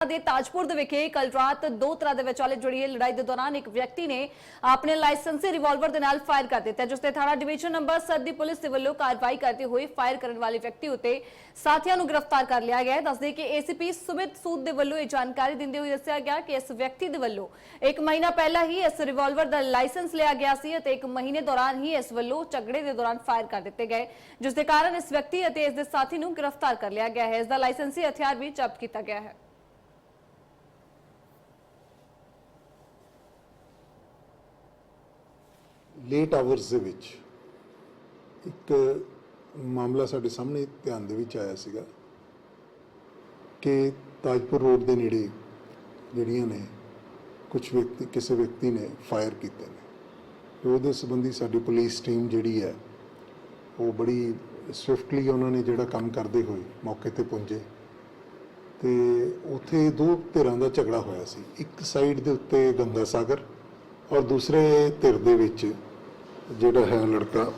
ਦੇ ਤਾਜਪੁਰ ਦੇ ਵਿਖੇ ਕੱਲ ਰਾਤ ਦੋ ਤਰ੍ਹਾਂ ਦੇ ਵਿਚਾਲੇ ਜੁੜੀ ਲੜਾਈ ਦੇ ਦੌਰਾਨ ਇੱਕ ਵਿਅਕਤੀ ਨੇ ਆਪਣੇ ਲਾਇਸੈਂਸੀ ਰਿਵਾਲਵਰ ਦੇ ਨਾਲ ਫਾਇਰ ਕਰ ਦਿੱਤਾ, ਜਿਸ ਤੇ ਥਾਣਾ ਡਿਵੀਜ਼ਨ ਨੰਬਰ 7 ਦੀ ਪੁਲਿਸ ਦੇ ਵੱਲੋਂ ਕਾਰਵਾਈ ਕਰਦੇ ਹੋਏ ਫਾਇਰ ਕਰਨ ਵਾਲੇ ਵਿਅਕਤੀ ਉੱਤੇ ਸਾਥੀਆਂ ਨੂੰ ਗ੍ਰਿਫਤਾਰ ਕਰ ਲਿਆ ਗਿਆ ਹੈ। ਦੱਸਦੇ ਕਿ ਏਸੀਪੀ ਸੁਮਿਤ ਸੂਦ ਦੇ ਵੱਲੋਂ ਇਹ ਜਾਣਕਾਰੀ ਦਿੰਦੇ ਹੋਏ ਦੱਸਿਆ ਗਿਆ ਕਿ ਇਸ ਵਿਅਕਤੀ ਦੇ ਵੱਲੋਂ ਇੱਕ ਮਹੀਨਾ ਪਹਿਲਾਂ ਹੀ ਇਸ ਰਿਵਾਲਵਰ ਦਾ ਲਾਇਸੈਂਸ ਲਿਆ ਗਿਆ ਸੀ ਅਤੇ ਇੱਕ ਮਹੀਨੇ ਦੌਰਾਨ ਹੀ ਇਸ ਵੱਲੋਂ ਝਗੜੇ ਦੇ ਦੌਰਾਨ ਫਾਇਰ ਕਰ ਦਿੱਤੇ ਗਏ, ਜਿਸ ਦੇ ਕਾਰਨ ਇਸ ਵਿਅਕਤੀ ਅਤੇ ਇਸ ਦੇ ਸਾਥੀ ਨੂੰ ਗ੍ਰਿਫਤਾਰ ਕਰ ਲਿਆ ਗਿਆ ਹੈ। ਇਸ ਦਾ ਲਾਇਸੈਂਸੀ ਹਥਿਆਰ ਵੀ ਜ਼ਬਤ ਕੀਤਾ ਗਿਆ ਹੈ। ਲੇਟ ਆਵਰਸ ਦੇ ਵਿੱਚ ਇੱਕ ਮਾਮਲਾ ਸਾਡੇ ਸਾਹਮਣੇ ਧਿਆਨ ਦੇ ਵਿੱਚ ਆਇਆ ਸੀਗਾ ਕਿ ਤਾਜਪੁਰ ਰੋਡ ਦੇ ਨੇੜੇ ਜਿਹੜੀਆਂ ਨੇ ਕੁਝ ਵਿਅਕਤੀ, ਕਿਸੇ ਵਿਅਕਤੀ ਨੇ ਫਾਇਰ ਕੀਤੇ ਨੇ। ਤੇ ਉਹਦੇ ਸੰਬੰਧੀ ਸਾਡੀ ਪੁਲਿਸ ਟੀਮ ਜਿਹੜੀ ਹੈ, ਉਹ ਬੜੀ ਸਵਿਫਟਲੀ ਉਹਨਾਂ ਨੇ ਜਿਹੜਾ ਕੰਮ ਕਰਦੇ ਹੋਏ ਮੌਕੇ ਤੇ ਪਹੁੰਚੇ ਤੇ ਉੱਥੇ ਦੋ ਧਿਰਾਂ ਦਾ ਝਗੜਾ ਹੋਇਆ ਸੀ। ਇੱਕ ਸਾਈਡ ਦੇ ਉੱਤੇ ਗੰਗਾ ਸਾਗਰ ਔਰ ਦੂਸਰੇ ਧਿਰ ਦੇ ਵਿੱਚ ਜਿਹੜਾ ਹੈ ਲੜਕਾ,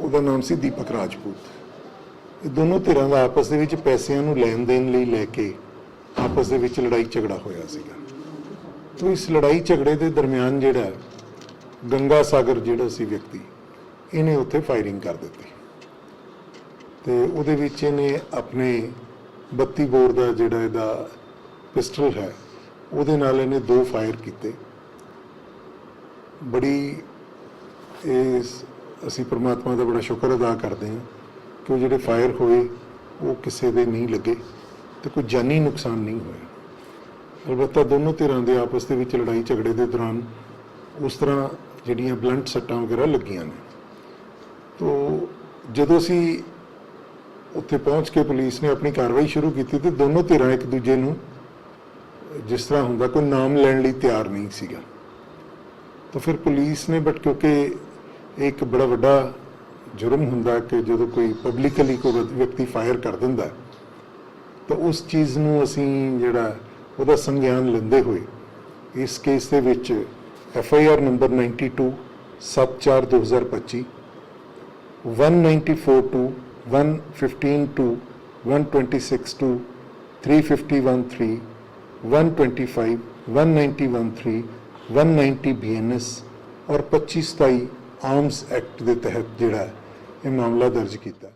ਉਹਦਾ ਨਾਮ ਸੀ ਦੀਪਕ ਰਾਜਪੂਤ। ਇਹ ਦੋਨੋਂ ਧਿਰਾਂ ਦਾ ਆਪਸ ਦੇ ਵਿੱਚ ਪੈਸਿਆਂ ਨੂੰ ਲੈਣ ਦੇਣ ਲਈ ਲੈ ਕੇ ਆਪਸ ਦੇ ਵਿੱਚ ਲੜਾਈ ਝਗੜਾ ਹੋਇਆ ਸੀਗਾ। ਤੋਂ ਇਸ ਲੜਾਈ ਝਗੜੇ ਦੇ ਦਰਮਿਆਨ ਜਿਹੜਾ ਗੰਗਾ ਸਾਗਰ ਜਿਹੜਾ ਸੀ ਵਿਅਕਤੀ, ਇਹਨੇ ਉੱਥੇ ਫਾਇਰਿੰਗ ਕਰ ਦਿੱਤੀ। ਤੇ ਉਹਦੇ ਵਿੱਚ ਇਹਨੇ ਆਪਣੇ 32 ਬੋਰ ਦਾ ਜਿਹੜਾ ਇਹਦਾ ਪਿਸਟਲ ਹੈ, ਉਹਦੇ ਨਾਲ ਇਹਨੇ ਦੋ ਫਾਇਰ ਕੀਤੇ। ਬੜੀ ਇਸ ਅਸੀਂ ਪ੍ਰਮਾਤਮਾ ਦਾ ਬੜਾ ਸ਼ੁਕਰ ਅਦਾ ਕਰਦੇ ਹਾਂ ਕਿ ਉਹ ਜਿਹੜੇ ਫਾਇਰ ਹੋਏ, ਉਹ ਕਿਸੇ ਦੇ ਨਹੀਂ ਲੱਗੇ ਤੇ ਕੋਈ ਜਾਨੀ ਨੁਕਸਾਨ ਨਹੀਂ ਹੋਇਆ। ਅਲਬੱਤਾ ਦੋਨੋਂ ਧਿਰਾਂ ਦੇ ਆਪਸ ਦੇ ਵਿੱਚ ਲੜਾਈ ਝਗੜੇ ਦੇ ਦੌਰਾਨ ਉਸ ਤਰ੍ਹਾਂ ਜਿਹੜੀਆਂ ਬਲੰਟ ਸੱਟਾਂ ਵਗੈਰਾ ਲੱਗੀਆਂ ਨੇ। ਤੋ ਜਦੋਂ ਅਸੀਂ ਉੱਥੇ ਪਹੁੰਚ ਕੇ ਪੁਲਿਸ ਨੇ ਆਪਣੀ ਕਾਰਵਾਈ ਸ਼ੁਰੂ ਕੀਤੀ ਤੇ ਦੋਨੋਂ ਧਿਰਾਂ ਇੱਕ ਦੂਜੇ ਨੂੰ ਜਿਸ ਤਰ੍ਹਾਂ ਹੁੰਦਾ ਕੋਈ ਨਾਮ ਲੈਣ ਲਈ ਤਿਆਰ ਨਹੀਂ ਸੀਗਾ। ਤਾਂ ਫਿਰ ਪੁਲਿਸ ਨੇ ਬਟ ਕਿਉਂਕਿ ਇੱਕ ਬੜਾ ਵੱਡਾ ਜੁਰਮ ਹੁੰਦਾ ਕਿ ਜਦੋਂ ਕੋਈ ਪਬਲਿਕਲੀ ਕੋਈ ਵਿਅਕਤੀ ਫਾਇਰ ਕਰ ਦਿੰਦਾ ਤਾਂ ਉਸ ਚੀਜ਼ ਨੂੰ ਅਸੀਂ ਜਿਹੜਾ ਉਹਦਾ ਸੰਗਿਆਨ ਲੈਂਦੇ ਹੋਏ ਇਸ ਕੇਸ ਦੇ ਵਿੱਚ F I R number 92 74 2025 194 to 115 to 126 to 351 3 125 191 3 190 BNS ਔਰ 25 27 ਆਰਮਸ ਐਕਟ ਦੇ ਤਹਿਤ ਜਿਹੜਾ ਇਹ ਮਾਮਲਾ ਦਰਜ ਕੀਤਾ।